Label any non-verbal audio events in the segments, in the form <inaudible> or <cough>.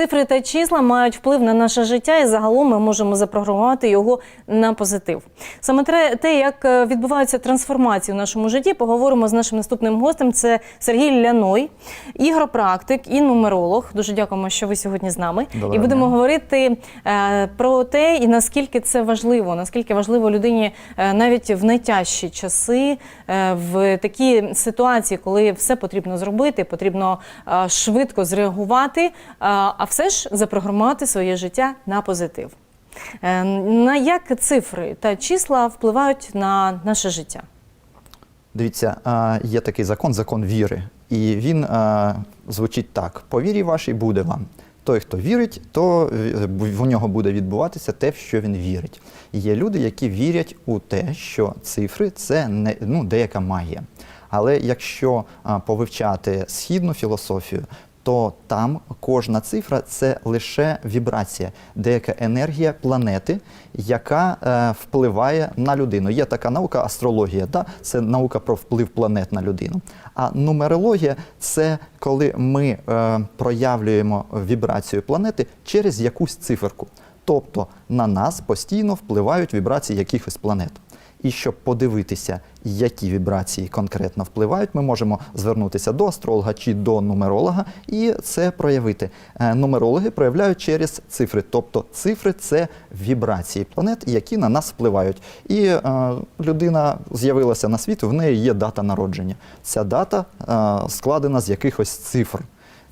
Цифри та числа мають вплив на наше життя, і загалом ми можемо запрограмувати його на позитив. Саме те, як е, відбуваються трансформації в нашому житті, поговоримо з нашим наступним гостем. Це Сергій Ляной, ігропрактик і нумеролог. Дуже дякуємо, що ви сьогодні з нами. Доброго і будемо говорити е, про те, і наскільки це важливо, наскільки важливо людині е, навіть в найтяжчі часи, в такі ситуації, коли все потрібно зробити, потрібно швидко зреагувати, а все ж запрограмувати своє життя на позитив. Е, На як цифри та числа впливають на наше життя? Дивіться, є такий закон, закон віри. І він звучить так: по вірі вашій буде вам. Той, хто вірить, то е, в нього буде відбуватися те, в що він вірить. Є люди, які вірять у те, що цифри це не ну, деяка магія. Але якщо а, повивчати східну філософію, то там кожна цифра це лише вібрація, деяка енергія планети, яка е, впливає на людину. Є така наука астрологія, да? це наука про вплив планет на людину. А нумерологія це коли ми е, проявлюємо вібрацію планети через якусь циферку. Тобто на нас постійно впливають вібрації якихось планет. І щоб подивитися, які вібрації конкретно впливають, ми можемо звернутися до астролога чи до нумеролога і це проявити. Е, Нумерологи проявляють через цифри, тобто цифри це вібрації планет, які на нас впливають. І е, людина з'явилася на світ, в неї є дата народження. Ця дата е, складена з якихось цифр.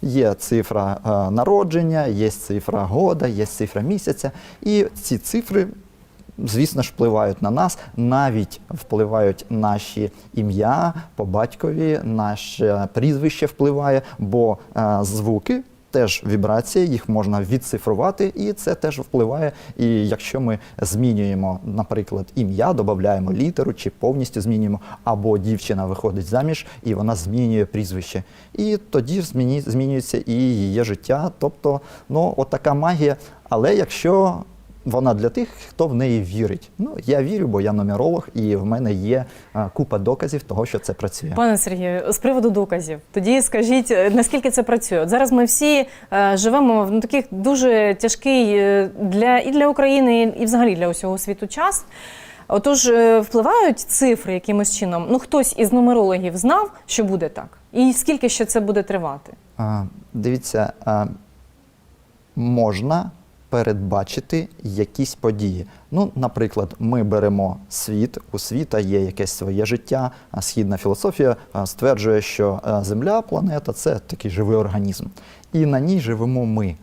Є цифра е, народження, є цифра года, є цифра місяця, і ці цифри звісно ж, впливають на нас, навіть впливають наші ім'я по батькові, наше прізвище впливає, бо е, звуки. Теж вібрації, їх можна відцифрувати, і це теж впливає. І якщо ми змінюємо, наприклад, ім'я, додаємо літеру чи повністю змінюємо, або дівчина виходить заміж і вона змінює прізвище. І тоді змінюється і її життя. Тобто, ну, от така магія. Але якщо вона для тих, хто в неї вірить. Ну, я вірю, бо я нумеролог, і в мене є а, купа доказів того, що це працює. Пане Сергію, з приводу доказів, тоді скажіть, е, наскільки це працює? От зараз ми всі е, живемо в ну, таких дуже тяжкий е, для і для України, і взагалі для усього світу час. Отож, е, впливають цифри якимось чином. Ну, хтось із нумерологів знав, що буде так, і скільки ще це буде тривати? А, дивіться, а, можна передбачити якісь події. Ну, наприклад, ми беремо світ, у світа є якесь своє життя. Східна філософія стверджує, що Земля, планета це такий живий організм. І на ній живемо ми.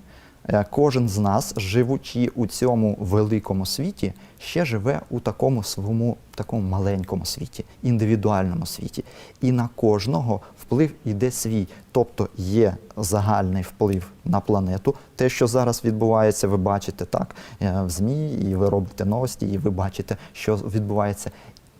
Е, Кожен з нас, живучи у цьому великому світі, ще живе у такому своєму такому маленькому світі, індивідуальному світі. І на кожного вплив іде свій. Тобто є загальний вплив на планету. Те, що зараз відбувається, ви бачите так е, в ЗМІ, і ви робите новості, і ви бачите, що відбувається.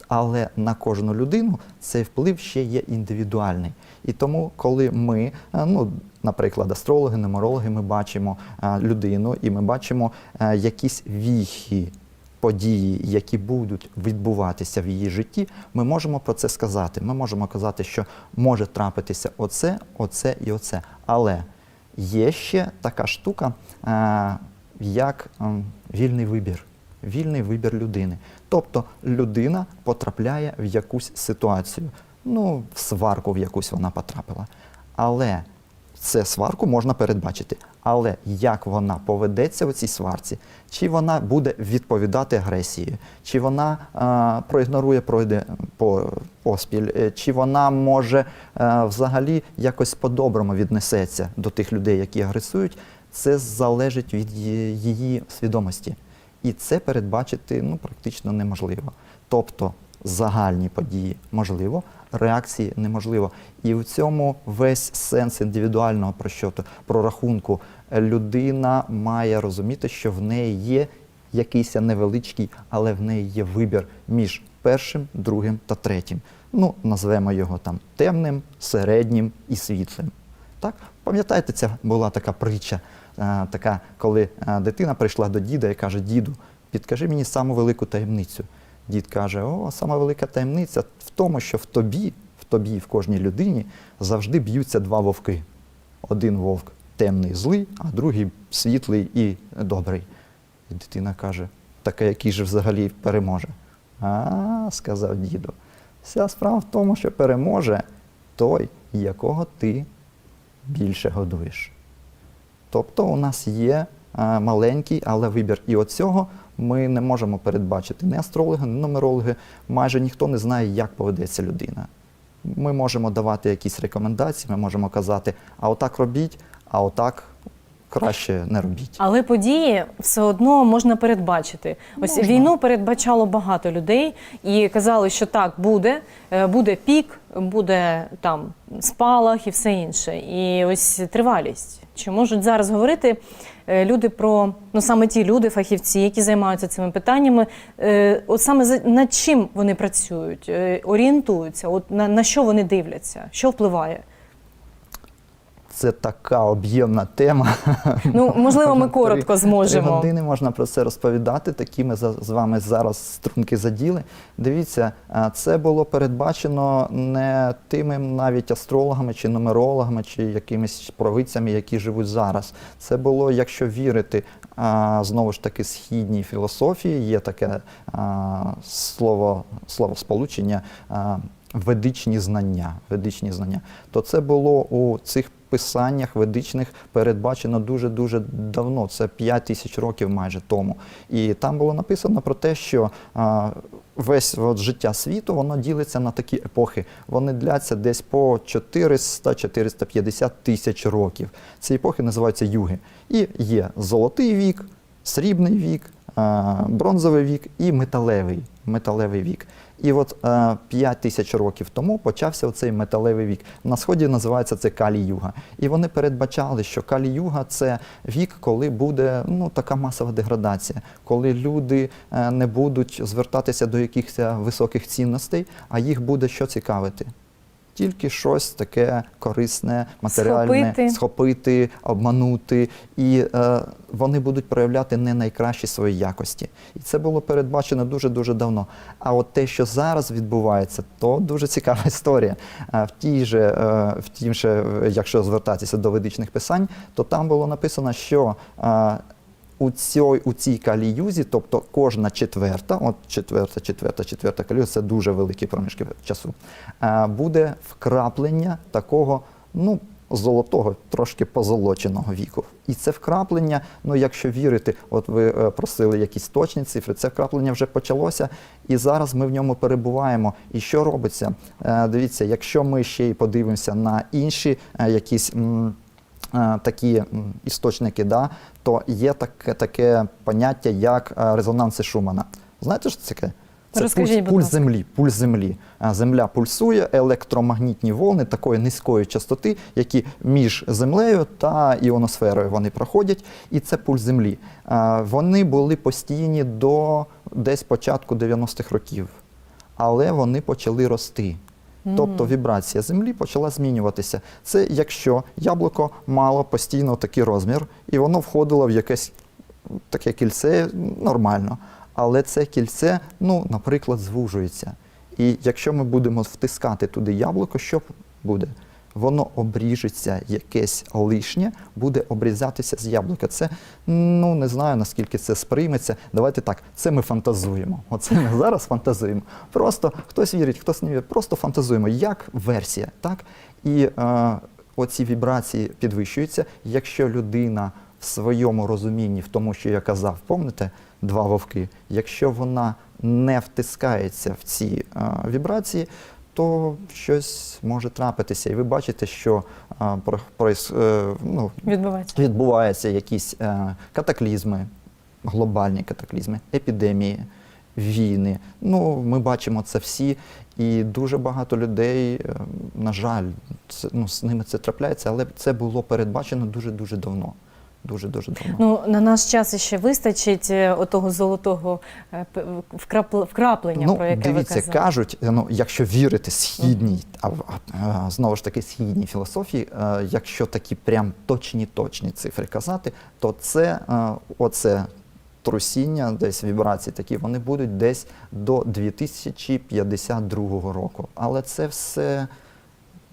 Але на кожну людину цей вплив ще є індивідуальний. І тому, коли ми, е, ну, наприклад, астрологи, нумерологи, ми бачимо е, людину і ми бачимо е, якісь віхи, події, які будуть відбуватися в її житті, ми можемо про це сказати. Ми можемо казати, що може трапитися оце, оце і оце. Але є ще така штука, як вільний вибір. Вільний вибір людини. Тобто людина потрапляє в якусь ситуацію, ну, в сварку в якусь вона потрапила. Але це сварку можна передбачити. Але як вона поведеться в цій сварці, чи вона буде відповідати агресією, чи вона е, проігнорує, пройде по, поспіль, е, чи вона може е, взагалі якось по-доброму віднесеться до тих людей, які агресують, це залежить від її свідомості. І це передбачити ну, практично неможливо. Тобто загальні події можливо, реакції неможливо. І в цьому весь сенс індивідуального просчету, прорахунку. Людина має розуміти, що в неї є якийсь невеличкий, але в неї є вибір між першим, другим та третім. Ну, назвемо його там темним, середнім і світлим. Так? Пам'ятаєте, ця була така притча, е, така, коли е, дитина прийшла до діда і каже: Діду, підкажи мені саму велику таємницю. Дід каже: О, сама велика таємниця тому, що в тобі, в тобі, в кожній людині завжди б'ються два вовки. Один вовк темний злий, а другий світлий і добрий. І дитина каже: так який же взагалі переможе? А, сказав діду. Вся справа в тому, що переможе той, якого ти більше годуєш. Тобто у нас є маленький, але вибір. І оцього ми не можемо передбачити. Ні астрологи, ні нумерологи, майже ніхто не знає, як поведеться людина. Ми можемо давати якісь рекомендації, ми можемо казати, а отак робіть, а отак краще не робіть. Але події все одно можна передбачити. Ось Можна. війну передбачало багато людей і казали, що так буде, е, буде пік, буде там спалах і все інше. І ось тривалість. Чи можуть зараз говорити люди про ну саме ті люди, фахівці, які займаються цими питаннями? е, От саме над чим вони працюють, е, орієнтуються, от на, на що вони дивляться, що впливає? Це така об'ємна тема. Ну <laughs> можливо, ми коротко зможемо. Три години можна про це розповідати. Такі ми з вами зараз струнки заділи. Дивіться, це було передбачено не тими навіть астрологами чи нумерологами, чи якимись провидцями, які живуть зараз. Це було, якщо вірити, знову ж таки, східній філософії. Є таке слово, слово сполучення. Ведичні знання, ведичні знання, то це було у цих писаннях ведичних передбачено дуже-дуже давно, це 5 тисяч років майже тому. І там було написано про те, що весь от, життя світу воно ділиться на такі епохи. Вони дляться десь по 400-450 тисяч років. Ці епохи називаються юги. І є золотий вік, срібний вік, бронзовий вік і металевий, металевий вік. І от е, 5 тисяч років тому почався цей металевий вік. На сході називається це Калі-Юга. І вони передбачали, що Калі-Юга це вік, коли буде ну, така масова деградація, коли люди е, не будуть звертатися до якихось високих цінностей, а їх буде що цікавити. Тільки щось таке корисне, матеріальне, Схопити. схопити, обманути, і е, вони будуть проявляти не найкращі свої якості. І це було передбачено дуже дуже давно. А от те, що зараз відбувається, то дуже цікава <laughs> історія. Е, в тій же, е, в тім же, е, якщо звертатися до ведичних писань, то там було написано, що е, у цій, у цій каліюзі, тобто кожна четверта, от четверта, четверта, четверта каліюза, це дуже великі проміжки часу, е, буде вкраплення такого, ну, золотого, трошки позолоченого віку. І це вкраплення, ну якщо вірити, от ви е, просили якісь точні цифри, це вкраплення вже почалося, і зараз ми в ньому перебуваємо. І що робиться? Е, Дивіться, якщо ми ще й подивимося на інші якісь. Такі істочники, да, то є таке, таке поняття, як е, резонанси Шумана. Знаєте, що це таке? Це Розкажіть, пульс, пульс землі. Пульс землі. Земля пульсує, електромагнітні волни такої низької частоти, які між землею та іоносферою вони проходять, і це пульс землі. Вони були постійні до десь початку 90-х років, але вони почали рости. Тобто вібрація землі почала змінюватися. Це якщо яблуко мало постійно такий розмір, і воно входило в якесь таке кільце нормально. Але це кільце, ну, наприклад, звужується. І якщо ми будемо втискати туди яблуко, що буде? Воно обріжеться якесь лишнє, буде обрізатися з яблука. Це ну не знаю наскільки це сприйметься. Давайте так, це ми фантазуємо. Оце ми зараз фантазуємо. Просто хтось вірить, хтось не вірить. Просто фантазуємо, як версія, так? І е, оці вібрації підвищуються. Якщо людина в своєму розумінні, в тому, що я казав, помните, два вовки, якщо вона не втискається в ці е, вібрації, то щось може трапитися. І ви бачите, що е, про, проїс- е, ну, Відбувається. відбуваються якісь е, катаклізми, глобальні катаклізми, епідемії, війни. Ну, ми бачимо це всі, і дуже багато людей, е, на жаль, це, ну, з ними це трапляється, але це було передбачено дуже-дуже давно. Дуже-дуже давно. Ну на наш час ще вистачить е, отого золотого е, вкрапл- вкраплення, Ну, про яке дивіться, ви казали. кажуть, ну, якщо вірити східній, а, знову ж таки східній філософії, е, якщо такі прям точні-точні цифри казати, то це е, оце трусіння, десь вібрації такі, вони будуть десь до 2052 року. Але це все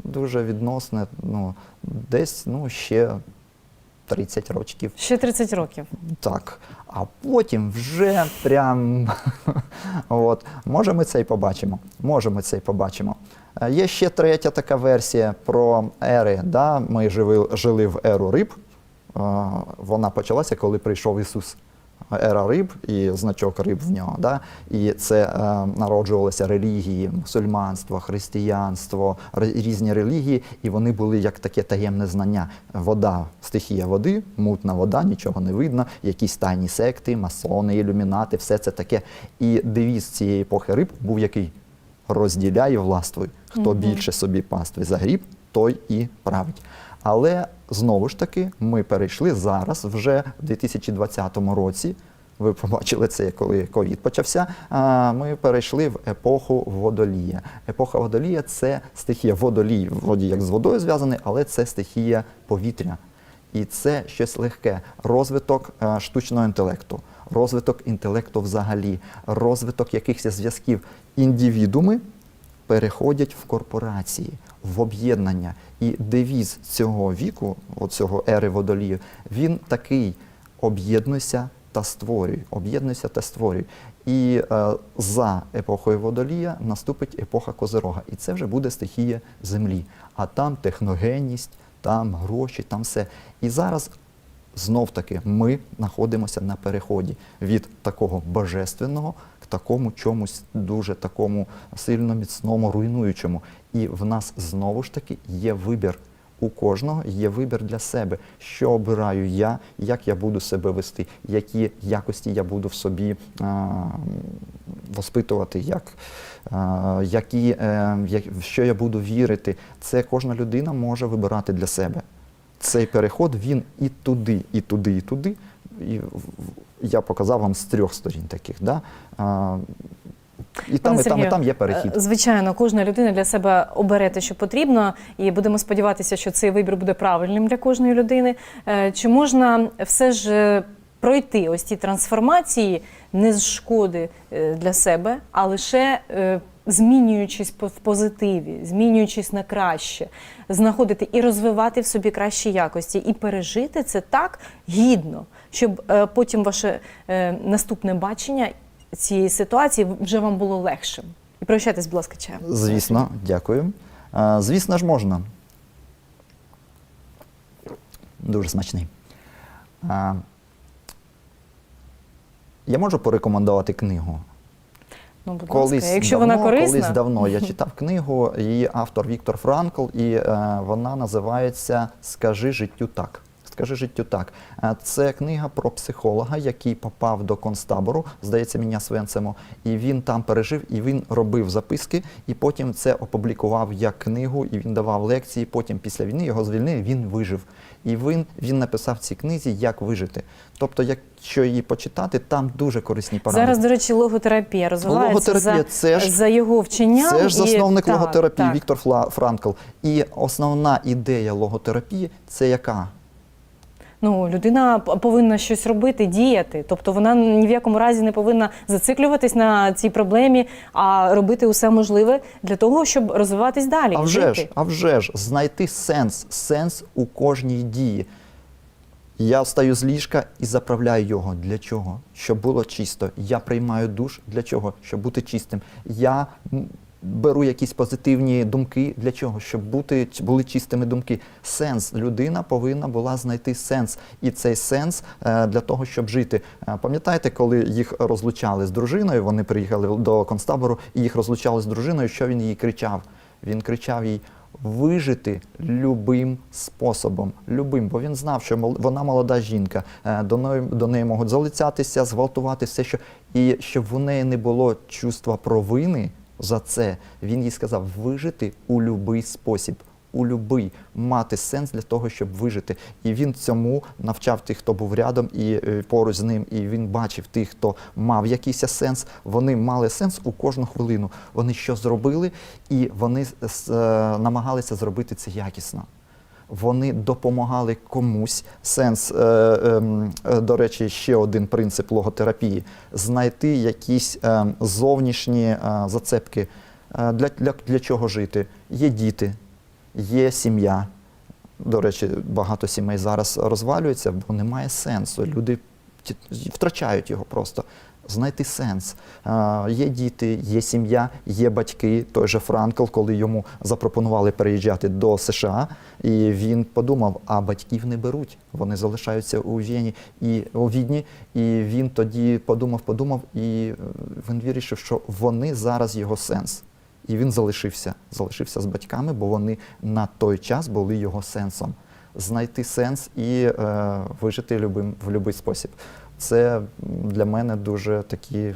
дуже відносне, ну, десь ну, ще 30 років. Ще 30 років. Так. А потім вже прям <laughs> от, може ми це і побачимо. Може ми це і побачимо. Е, Є ще третя така версія про ери. Да? Ми жили, жили в еру риб. Е, Вона почалася, коли прийшов Ісус. Ера риб і значок риб в нього. Да? І це е, народжувалися релігії, мусульманство, християнство, різні релігії, і вони були як таке таємне знання. Вода, стихія води, мутна вода, нічого не видно, якісь тайні секти, масони, ілюмінати, все це таке. І девіз цієї епохи риб був який? Розділяй і властвуй. Хто більше собі пастви загріб, той і править. Але знову ж таки, ми перейшли зараз, вже в 2020 році. Ви побачили це, коли ковід почався. Ми перейшли в епоху водолія. Епоха водолія це стихія водолій, вроді як з водою зв'язаний, але це стихія повітря. І це щось легке. Розвиток е, штучного інтелекту, розвиток інтелекту взагалі, розвиток якихось зв'язків. Індивідуми переходять в корпорації, в об'єднання. І девіз цього віку, оцього ери водолію, він такий: об'єднуйся та створюй, об'єднуйся та створюй. І е, за епохою водолія наступить епоха Козирога. І це вже буде стихія землі. А там техногенність, там гроші, там все. І зараз знов таки ми знаходимося на переході від такого божественного такому чомусь дуже такому сильно міцному, руйнуючому. І в нас знову ж таки є вибір. У кожного є вибір для себе, що обираю я, як я буду себе вести, які якості я буду в собі а, воспитувати, як, а, які, е, як, в що я буду вірити. Це кожна людина може вибирати для себе цей переход він і туди, і туди, і туди. І я показав вам з трьох сторін таких. Да? А, і там, Пане і там, і там є перехід. е, Звичайно, кожна людина для себе обере те, що потрібно, і будемо сподіватися, що цей вибір буде правильним для кожної людини. Е, Чи можна все ж е, пройти ось ці трансформації не з шкоди для себе, а лише змінюючись в позитиві, змінюючись на краще, знаходити і розвивати в собі кращі якості, і пережити це так гідно, щоб е, потім ваше е, наступне бачення цієї ситуації вже вам було легшим. І прощайтесь, будь ласка, чаєм. Звісно, дякую. Звісно ж, можна. Дуже смачний. Я можу порекомендувати книгу. Ну, будь Колись ласка, якщо давно, вона корисна, колись давно я <laughs> читав книгу, її автор Віктор Франкл, і е, вона називається Скажи життю так. Скажи життю так. Е, Це книга про психолога, який попав до концтабору, здається, мене Свенцемо, і він там пережив, і він робив записки, і потім це опублікував як книгу, і він давав лекції. Потім після війни його звільнили, він вижив. І він, він написав в цій книзі, як вижити. Тобто, якщо її почитати, там дуже корисні поради. зараз, до речі, логотерапія розвивається Логотерапія за, це ж- за його вченням. Це ж засновник так, логотерапії так. Віктор Фла- Франкл. І основна ідея логотерапії це яка? Ну, людина повинна щось робити, діяти. Тобто вона ні в якому разі не повинна зациклюватись на цій проблемі, а робити усе можливе для того, щоб розвиватись далі. А вже жити. ж, а вже ж, знайти сенс, сенс у кожній дії. Я встаю з ліжка і заправляю його. Для чого? Щоб було чисто. Я приймаю душ. Для чого? Щоб бути чистим. Я беру якісь позитивні думки. Для чого? Щоб бути, були чистими думки. Сенс. Людина повинна була знайти сенс. І цей сенс е, для того, щоб жити. Е, Пам'ятаєте, коли їх розлучали з дружиною, вони приїхали до концтабору і їх розлучали з дружиною, що він їй кричав? Він кричав їй вижити любим способом. Любим, бо він знав, що вона молода жінка, е, до неї, до неї можуть залицятися, зґвалтувати все, що. І щоб в неї не було чувства провини за це, він їй сказав вижити у будь-який спосіб. У любий мати сенс для того, щоб вижити. І він цьому навчав тих, хто був рядом і е, поруч з ним. І він бачив тих, хто мав якийсь сенс. Вони мали сенс у кожну хвилину. Вони що зробили, і вони е, намагалися зробити це якісно. Вони допомагали комусь. Сенс, е, ем, е, до речі, ще один принцип логотерапії знайти якісь е, зовнішні е, зацепки. Е, для, для, для чого жити? Є діти, є сім'я. До речі, багато сімей зараз розвалюється, бо немає сенсу. Люди втрачають його просто. Знайти сенс. Є діти, є сім'я, є батьки. Той же Франкл, коли йому запропонували переїжджати до США, і він подумав: а батьків не беруть, вони залишаються у Вені і у Відні. І він тоді подумав, подумав, і е, він вирішив, що вони зараз його сенс. І він залишився, залишився з батьками, бо вони на той час були його сенсом. Знайти сенс і е, вижити любим, в будь-який спосіб. Це для мене дуже такі,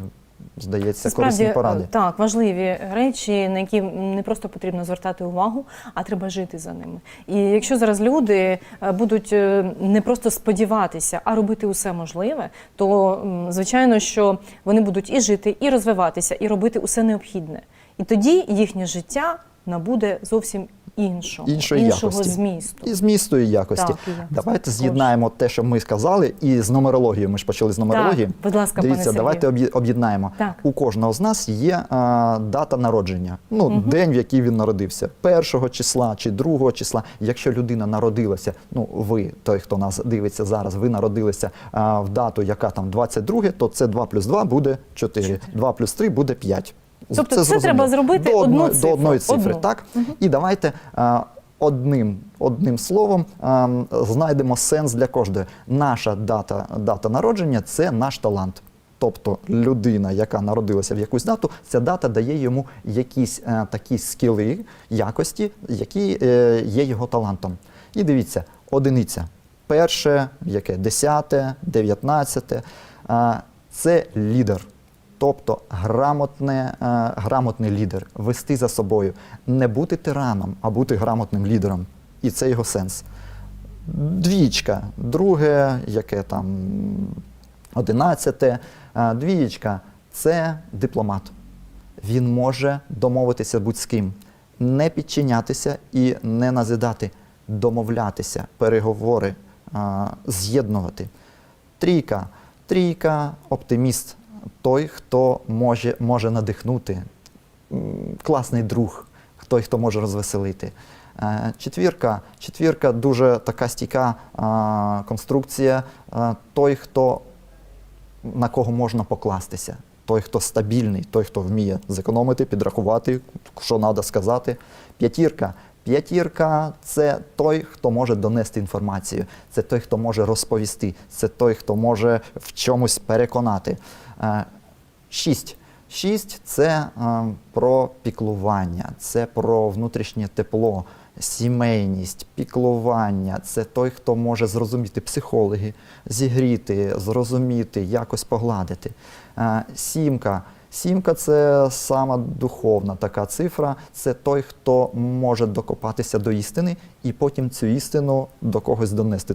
здається, Це корисні поради. е, так важливі речі, на які не просто потрібно звертати увагу, а треба жити за ними. І якщо зараз люди е, будуть е, не просто сподіватися, а робити усе можливе, то звичайно, що вони будуть і жити, і розвиватися, і робити усе необхідне. І тоді їхнє життя набуде зовсім іншого, Іншої іншого якості. змісту. І змісту і якості. Так, і якості. Давайте з'єднаємо те, що ми сказали, і з нумерологією. Ми ж почали з нумерології. Так, будь ласка, Дивіться, Сергію. давайте об'єднаємо. Так. У кожного з нас є а, дата народження, ну день, в який він народився, першого числа чи другого числа. Якщо людина народилася, ну ви, той, хто нас дивиться зараз, ви народилися а, в дату, яка там 22, то це 2 плюс 2 буде 4, 2 плюс 3 буде 5. Тобто це зрозуміло. треба зробити до одну цифру, до одної цифри. одну. Так? І давайте а, одним, одним словом а, знайдемо сенс для кожної. Наша дата, дата народження це наш талант. Тобто людина, яка народилася в якусь дату, ця дата дає йому якісь е, такі скіли, якості, які е, є його талантом. І дивіться, одиниця. Перше, яке десяте, дев'ятнадцяте. е, це лідер. Тобто грамотне, е, грамотний лідер, вести за собою, не бути тираном, а бути грамотним лідером. І це його сенс. Двічка, друге, яке там одинадцяте, е, двієчка це дипломат. Він може домовитися будь з ким, не підчинятися і не назидати, домовлятися, переговори, е, з'єднувати. Трійка. Трійка оптиміст, той, хто може, може надихнути, класний друг, той, хто може розвеселити. Е, Четвірка. Четвірка дуже така стійка конструкція. Е, Той, хто на кого можна покластися. Той, хто стабільний, той, хто вміє зекономити, підрахувати, що треба сказати. П'ятірка. П'ятірка це той, хто може донести інформацію, це той, хто може розповісти, це той, хто може в чомусь переконати. Е, Шість. Шість це е, про піклування, це про внутрішнє тепло, сімейність, піклування. Це той, хто може зрозуміти психологи, зігріти, зрозуміти, якось погладити. Е, Сімка. Сімка це сама духовна така цифра. Це той, хто може докопатися до істини і потім цю істину до когось донести.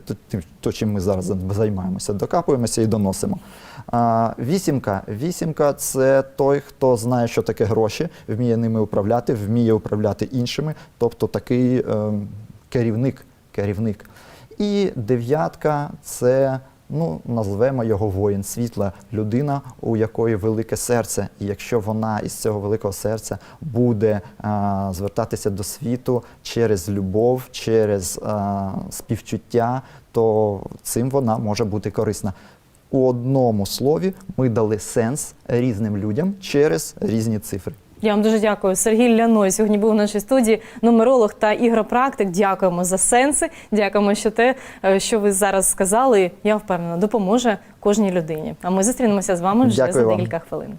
То, чим ми зараз займаємося, докапуємося і доносимо. Вісімка. Вісімка це той, хто знає, що таке гроші, вміє ними управляти, вміє управляти іншими, тобто такий е, керівник. керівник. І дев'ятка це ну, назвемо його воїн світла, людина, у якої велике серце. І якщо вона із цього великого серця буде а, звертатися до світу через любов, через а, співчуття, то цим вона може бути корисна. У одному слові ми дали сенс різним людям через різні цифри. Я вам дуже дякую. Сергій Ляной сьогодні був в нашій студії, нумеролог та ігропрактик. Дякуємо за сенси. Дякуємо, що те, е, що ви зараз сказали, я впевнена, допоможе кожній людині. А ми зустрінемося з вами вже Дякую за вам. декілька хвилин.